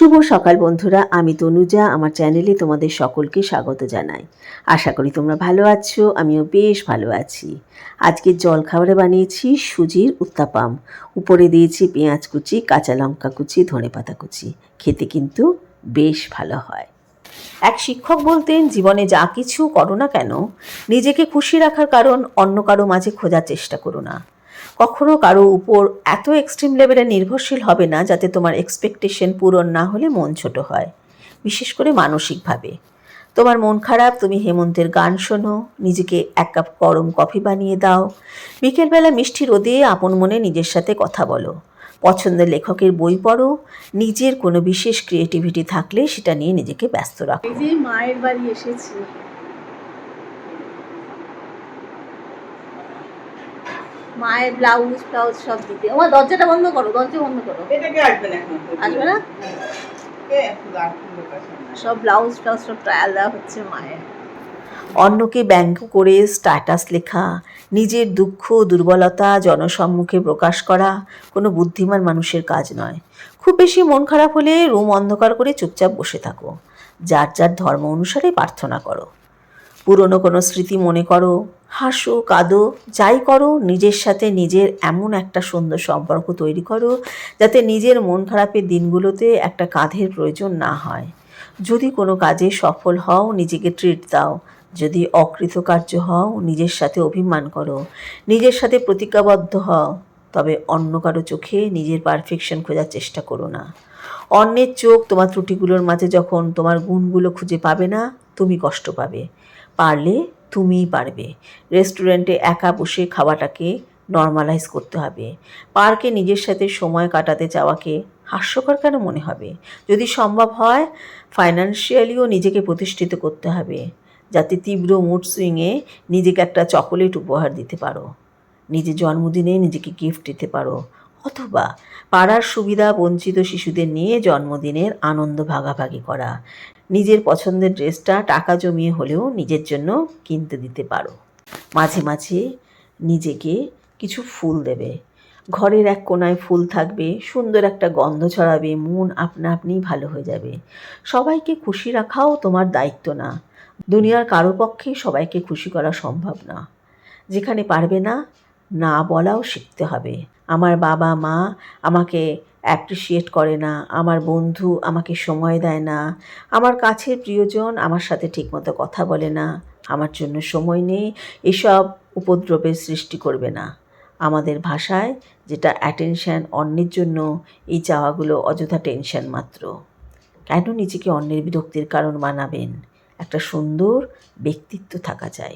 শুভ সকাল বন্ধুরা, আমি তনুজা, আমার চ্যানেলে তোমাদের সকলকে স্বাগত জানাই। আশা করি তোমরা ভালো আছো, আমিও বেশ ভালো আছি। আজকের জলখাবারে বানিয়েছি সুজির উত্তাপাম। উপরে দিয়েছি পেঁয়াজ কুচি, কাঁচা লঙ্কা কুচি ধনেপাতা কুচি। খেতে কিন্তু বেশ ভালো হয়। এক শিক্ষক বলতেন, জীবনে যা কিছু করো না কেন, নিজেকে খুশি রাখার কারণ অন্য কারও মাঝে খোঁজার চেষ্টা করো না। কখনো কারও উপর এত এক্সট্রিম লেভেলে নির্ভরশীল হবে না যাতে তোমার এক্সপেকটেশন পূরণ না হলে মন ছোট হয়, বিশেষ করে মানসিকভাবে। তোমার মন খারাপ, তুমি হেমন্তের গান শোনো, নিজেকে এক কাপ গরম কফি বানিয়ে দাও, বিকেলবেলা মিষ্টি রোদে আপন মনে নিজের সাথে কথা বলো, পছন্দের লেখকের বই পড়ো, নিজের কোনো বিশেষ ক্রিয়েটিভিটি থাকলে সেটা নিয়ে নিজেকে ব্যস্ত রাখো। মায়ের বাড়ি এসেছি মায়ের ব্লাউজ ব্লাউজ সব দিতে। আমার দরজাটা বন্ধ করো দরজা বন্ধ করো। আসবে না। সব ব্লাউজ ব্লাউজ সব ট্রায়াল দেওয়া হচ্ছে মায়ের। অন্যকে ব্যঙ্গ করে স্ট্যাটাস লেখা নিজের দুঃখ দুর্বলতা জনসম্মুখে প্রকাশ করা কোনো বুদ্ধিমান মানুষের কাজ নয়। খুব বেশি মন খারাপ হলে রুম অন্ধকার করে চুপচাপ বসে থাকো। যার যার ধর্ম অনুসারে প্রার্থনা করো। পুরনো কোনো স্মৃতি মনে করো হাসো, কাঁদো, যাই করো, নিজের সাথে নিজের এমন একটা সুন্দর সম্পর্ক তৈরি করো যাতে নিজের মন খারাপের দিনগুলোতে একটা কাঁধের প্রয়োজন না হয়। যদি কোনো কাজে সফল হও, নিজেকে ট্রিট দাও। যদি অকৃতকার্য হও, নিজের সাথে অভিমান করো। নিজের সাথে প্রতিজ্ঞাবদ্ধ হও। তবে অন্য কারও চোখে নিজের পারফেকশন খোঁজার চেষ্টা করো না। অন্যের চোখ তোমার ত্রুটিগুলোর মাঝে যখন তোমার গুণগুলো খুঁজে পাবে না, তুমি কষ্ট পাবে। পারলে তুমিই পারবে। রেস্টুরেন্টে একা বসে খাওয়াটাকে নর্মালাইজ করতে হবে। পার্কে নিজের সাথে সময় কাটাতে চাওয়াকে হাস্যকর কেন মনে হবে? যদি সম্ভব হয় ফাইন্যান্সিয়ালিও নিজেকে প্রতিষ্ঠিত করতে হবে, যাতে তীব্র মুড সুইংয়ে নিজেকে একটা চকোলেট উপহার দিতে পারো। নিজের জন্মদিনে নিজেকে গিফট দিতে পারো। অথবা পাড়ার সুবিধা বঞ্চিত শিশুদের নিয়ে জন্মদিনের আনন্দ ভাগাভাগি করা। নিজের পছন্দের ড্রেসটা টাকা জমিয়ে হলেও নিজের জন্য কিনতে দিতে পারো। মাঝে মাঝে নিজেকে কিছু ফুল দেবে। ঘরের এক কোনায় ফুল থাকবে, সুন্দর একটা গন্ধ ছড়াবে, মন আপনা আপনিই ভালো হয়ে যাবে। সবাইকে খুশি রাখাও তোমার দায়িত্ব না। দুনিয়ার কারও পক্ষেই সবাইকে খুশি করা সম্ভব না। যেখানে পারবে না না বলাও শিখতে হবে। আমার বাবা মা আমাকে অ্যাপ্রিসিয়েট করে না, আমার বন্ধু আমাকে সময় দেয় না, আমার কাছের প্রিয়জন আমার সাথে ঠিকমতো কথা বলে না, আমার জন্য সময় নেই, এসব উপদ্রবের সৃষ্টি করবে না। আমাদের ভাষায় যেটা অ্যাটেনশান অন্যের জন্য, এই চাওয়াগুলো অযথা টেনশন মাত্র। কেন নিজেকে অন্যের বিরক্তির কারণ বানাবেন? একটা সুন্দর ব্যক্তিত্ব থাকা চাই।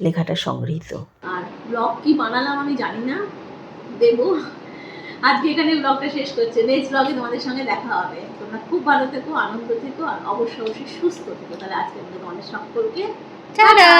লেখাটা সংগৃহীত। আর ব্লগ কি বানালাম আমি জানি না। দেব। আজকে এখানে ব্লগটা শেষ করছে। নেক্সট ব্লগে তোমাদের সঙ্গে দেখা হবে। তোমরা খুব ভালো থেকো আনন্দ থেকো আর অবশ্যই অবশ্যই সুস্থ থেকো। তাহলে আজকে আমাদের তোমাদের সকলকে টাটা!